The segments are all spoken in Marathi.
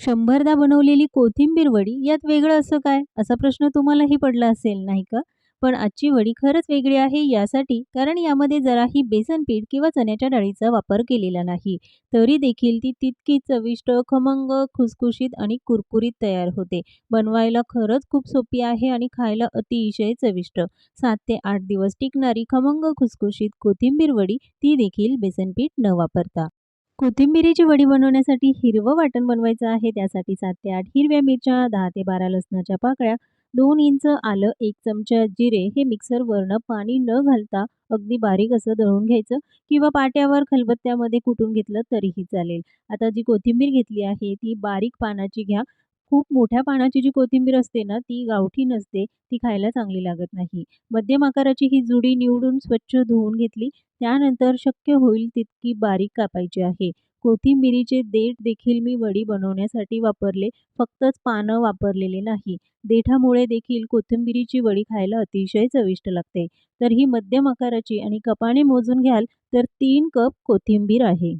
शंभरदा बनवलेली कोथिंबीर वडी यात वेगळं असं काय? असा प्रश्न तुम्हालाही पडला असेल, नाही का? पण आजची वडी खरंच वेगळी आहे यासाठी कारण यामध्ये जराही बेसन पीठ किंवा चण्याच्या डाळीचा वापर केलेला नाही. तरी देखील ती तितकी चविष्ट, खमंग, खुसखुशीत आणि कुरकुरीत तयार होते. बनवायला खरंच खूप सोपी आहे आणि खायला अतिशय चविष्ट. सात ते आठ दिवस टिकणारी खमंग खुसखुशीत कोथिंबीर वडी, ती देखील बेसन पीठ न वापरता. कोथिंबिरीची वडी बनवण्यासाठी हिरवं वाटण बनवायचं आहे. त्यासाठी सात ते आठ हिरव्या मिरच्या, दहा ते 12 लसणाच्या पाकळ्या, दोन इंच आलं, एक चमचा जिरे हे मिक्सरवरनं पाणी न घालता अगदी बारीक असं दळून घ्यायचं किंवा पाट्यावर खलबत्त्यामध्ये कुटून घेतलं तरीही चालेल. आता जी कोथिंबीर घेतली आहे ती बारीक पानाची घ्या. खूप मोठ्या पानाची जी कोथिंबीर असते ना, ती गावठी नसते, ती खायला चांगली लागत नाही. मध्यम आकाराची ही जुडी निवडून स्वच्छ धुवून घेतली. त्यानंतर शक्य होईल तितकी बारीक कापायची आहे. कोथिंबिरीचे देठ देखील मी वडी बनवण्यासाठी वापरले, फक्तच पानं वापरलेले नाही. देठामुळे देखील कोथिंबिरीची वडी खायला अतिशय चविष्ट लागते. तर ही मध्यम आकाराची आणि कपाने मोजून घ्याल तर तीन कप कोथिंबीर आहे.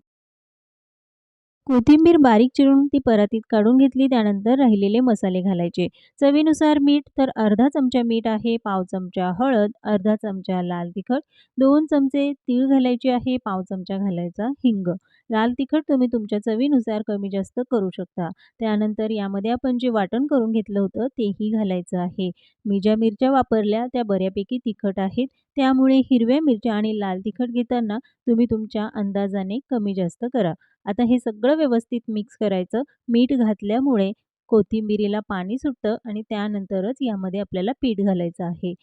कोथिंबीर बारीक चिरून ती परातीत काढून घेतली. त्यानंतर राहिलेले मसाले घालायचे. चवीनुसार मीठ तर अर्धा चमचा मीठ आहे, पाव चमचा हळद, अर्धा चमचा लाल तिखट, दोन चमचे तीळ घालायचे आहे, पाव चमचा घालायचा हिंग. लाल तिखट तुम्ही तुमच्या चवीनुसार कमी-जास्त करू शकता. त्यानंतर यामध्ये आपण जे वाटण करून घेतलं होतं तेही घालायचं आहे. मी ज्या मिरच्या वापरल्या त्या बऱ्यापैकी तिखट आहेत. त्यामुळे हिरव्या मिरच्या आणि लाल तिखट घेताना तुम्ही तुमच्या अंदाजाने कमी-जास्त करा. आता हे सगळं व्यवस्थित मिक्स करायचं. मीठ घातल्यामुळे कोथिंबिरीला पाणी सुटतं आणि त्यानंतरच यामध्ये आपल्याला पीठ घालायचं आहे.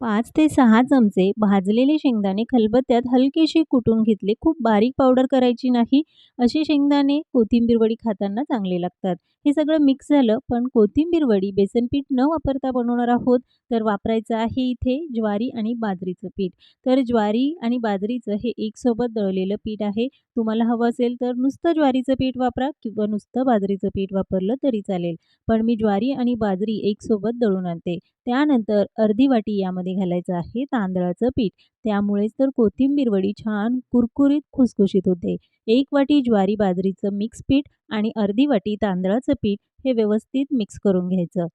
पाच ते सहा चमचे भाजलेले शेंगदाणे खलबत्त्यात हलकेसे कुटून घेतले. खूप बारीक पावडर करायची नाही. असे शेंगदाणे कोथिंबीर वडी खाताना चांगले लागतात. हे सगळं मिक्स झालं. पण कोथिंबीर वडी बेसन पीठ न वापरता बनवणार आहोत, तर वापरायचं आहे इथे ज्वारी आणि बाजरीचं पीठ. तर ज्वारी आणि बाजरीचं हे एकसोबत दळलेलं पीठ आहे. तुम्हाला हवं असेल तर नुसतं ज्वारीचं पीठ वापरा किंवा नुसतं बाजरीचं पीठ वापरलं तरी चालेल. पण मी ज्वारी आणि बाजरी एकसोबत दळून आणते. त्यानंतर अर्धी वाटी यामध्ये घालायचं आहे तांदळाचं पीठ. त्यामुळेच तर कोथिंबीर वडी छान कुरकुरीत, खुसखुशीत होते. एक वाटी ज्वारी बाजरीचं मिक्स पीठ आणि अर्धी वाटी तांदळाचं पीठ हे व्यवस्थित मिक्स करून घ्यायचं.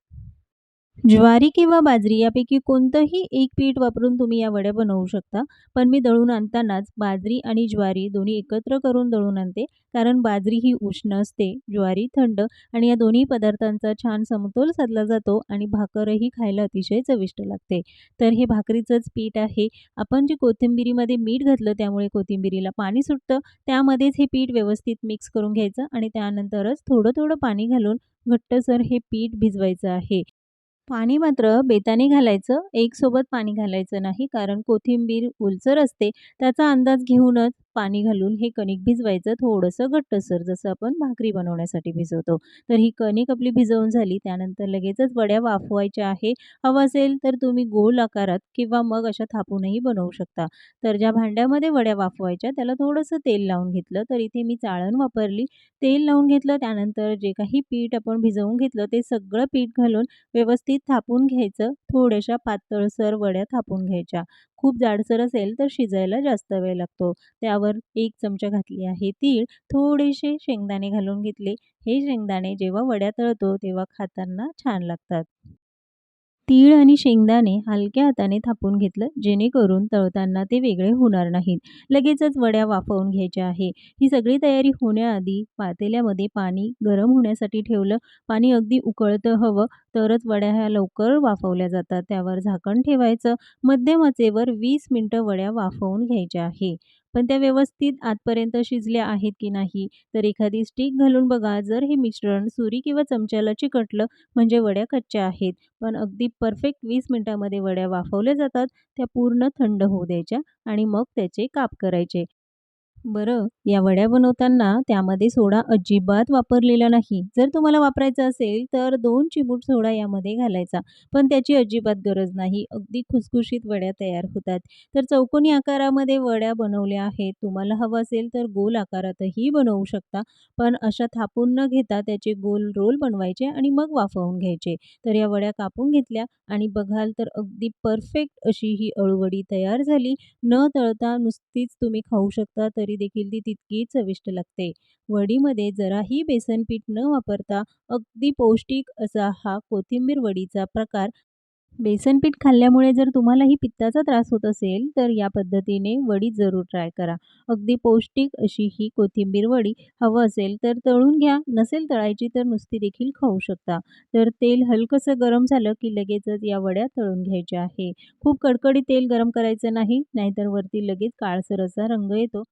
ज्वारी किंवा बाजरी यापैकी कोणतंही एक पीठ वापरून तुम्ही या वड्या बनवू शकता. पण मी दळून आणतानाच बाजरी आणि ज्वारी दोन्ही एकत्र करून दळून आणते. कारण बाजरी ही उष्ण असते, ज्वारी थंड आणि या दोन्ही पदार्थांचा छान समतोल साधला जातो आणि भाकरही खायला अतिशय चविष्ट लागते. तर हे भाकरीचंच पीठ आहे. आपण जे कोथिंबिरीमध्ये मीठ घातलं त्यामुळे कोथिंबिरीला पाणी सुटतं. त्यामध्येच हे पीठ व्यवस्थित मिक्स करून घ्यायचं आणि त्यानंतरच थोडं-थोडं पाणी घालून घट्टसर हे पीठ भिजवायचं आहे. पाणी मात्र बेताने घालायचं. एकसोबत पाणी घालायचं नाही. कारण कोथिंबीर ओलसर असते. त्याचा अंदाज घेऊनच पाणी घालून हे कणिक भिजवायचं थोडंसं घट्टसर, जसं आपण भाकरी बनवण्यासाठी भिजवतो. तर ही कणिक आपली भिजवून झाली. त्यानंतर लगेचच वड्या वाफवायच्या आहे. हवं असेल तर तुम्ही गोल आकारात किंवा मग अशा थापूनही बनवू शकता. तर ज्या भांड्यामध्ये वड्या वाफवायच्या त्याला थोडंसं तेल लावून घेतलं. तर इथे मी चाळण वापरली. तेल लावून घेतलं. त्यानंतर जे काही पीठ आपण भिजवून घेतलं ते सगळं पीठ घालून व्यवस्थित थापून घ्यायचं. थोड्याशा पातळसर वड्या थापून घ्यायच्या. खूप जाडसर असेल तर शिजायला जास्त वेळ लागतो. त्यावर एक चमचा घातली आहे तीळ, थोडेसे शेंगदाणे घालून घेतले. हे शेंगदाणे जेव्हा वड्या तळतो तेव्हा खाताना छान लागतात. तीळ आणि शेंगदाणे हलक्या हाताने थापून घेतलं, जेणेकरून तळताना ते वेगळे होणार नाहीत. लगेचच वड्या वाफवून घ्यायच्या आहे. ही सगळी तयारी होण्याआधी पातेल्यामध्ये पाणी गरम होण्यासाठी ठेवलं. पाणी अगदी उकळतं हवं, तरच वड्या ह्या लवकर वाफवल्या जातात. त्यावर झाकण ठेवायचं. मध्यम आचेवर 20 मिनिटं वड्या वाफवून घ्यायच्या आहे. पण त्या व्यवस्थित आतपर्यंत शिजल्या आहेत की नाही, तर एखादी स्टिक घालून बघा. जर हे मिश्रण सुरी किंवा चमच्याला चिकटलं म्हणजे वड्या कच्च्या आहेत. पण अगदी परफेक्ट वीस मिनटामध्ये वड्या वाफवल्या जातात. त्या पूर्ण थंड होऊ द्यायच्या आणि मग त्याचे काप करायचे. बरं, या वड्या बनवताना त्यामध्ये सोडा अजिबात वापरलेला नाही. जर तुम्हाला वापरायचा असेल तर दोन चिमूट सोडा यामध्ये घालायचा. पण त्याची अजिबात गरज नाही. अगदी खुसखुशीत वड्या तयार होतात. तर चौकोनी आकारामध्ये वड्या बनवल्या आहेत. तुम्हाला हवं असेल तर गोल आकारातही बनवू शकता. पण अशा थापून न घेता त्याचे गोल रोल बनवायचे आणि मग वाफवून घ्यायचे. तर या वड्या कापून घेतल्या आणि बघाल तर अगदी परफेक्ट अशी ही अळूवडी तयार झाली. न तळता नुसतीच तुम्ही खाऊ शकता तरी भाकरी देखील ती तितकी चविष्ट लागते. वडीमध्ये जराही बेसन पीठ न वापरता अगदी पौष्टिक असा हा कोथिंबीर वडीचा प्रकार. बेसन पीठ खाल्ल्यामुळे जर तुम्हालाही पित्ताचा त्रास होत असेल, तर या पद्धतीने वडी जरूर ट्राय करा. अगदी पौष्टिक अशी ही कोथिंबीर वडी. हवं असेल तर तळून घ्या, नसेल तळायची तर नुसती देखील खाऊ शकता. तर तेल हलकसं गरम झालं की लगेचच या वड्या तळून घ्यायच्या आहे. खूप कडकडीत तेल गरम करायचं नाही, नाहीतर वरती लगेच काळसर असा रंग येतो.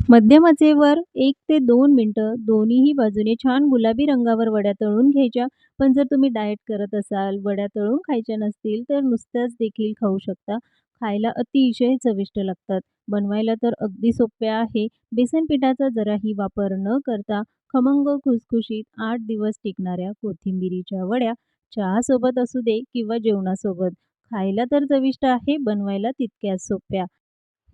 मध्यम आचेवर 1 ते दोन मिनटं दोन्हीही बाजूने छान गुलाबी रंगावर वड्या तळून घ्यायच्या. पण जर तुम्ही डाएट करत असाल, वड्या तळून खायच्या नसतील, तर नुसत्याच देखील खाऊ शकता. खायला अतिशय चविष्ट लागतात. बनवायला तर अगदी सोप्या आहे. बेसन पिठाचा जराही वापर न करता खमंग खुसखुशीत आठ दिवस टिकणाऱ्या कोथिंबिरीच्या वड्या. चहासोबत असू दे किंवा जेवणासोबत. खायला तर चविष्ट आहे, बनवायला तितक्याच सोप्या.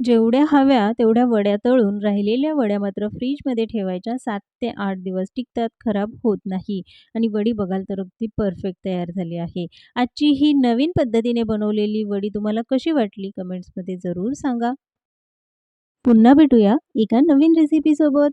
जेवढ्या हव्या तेवढ्या वड्या तळून राहिलेल्या वड्या मात्र फ्रीजमध्ये ठेवायच्या. सात ते आठ दिवस टिकतात, खराब होत नाही. आणि वडी बघाल तर अगदी परफेक्ट तयार झाली आहे. आजची ही नवीन पद्धतीने बनवलेली वडी तुम्हाला कशी वाटली? कमेंट्समध्ये जरूर सांगा. पुन्हा भेटूया एका नवीन रेसिपीसोबत.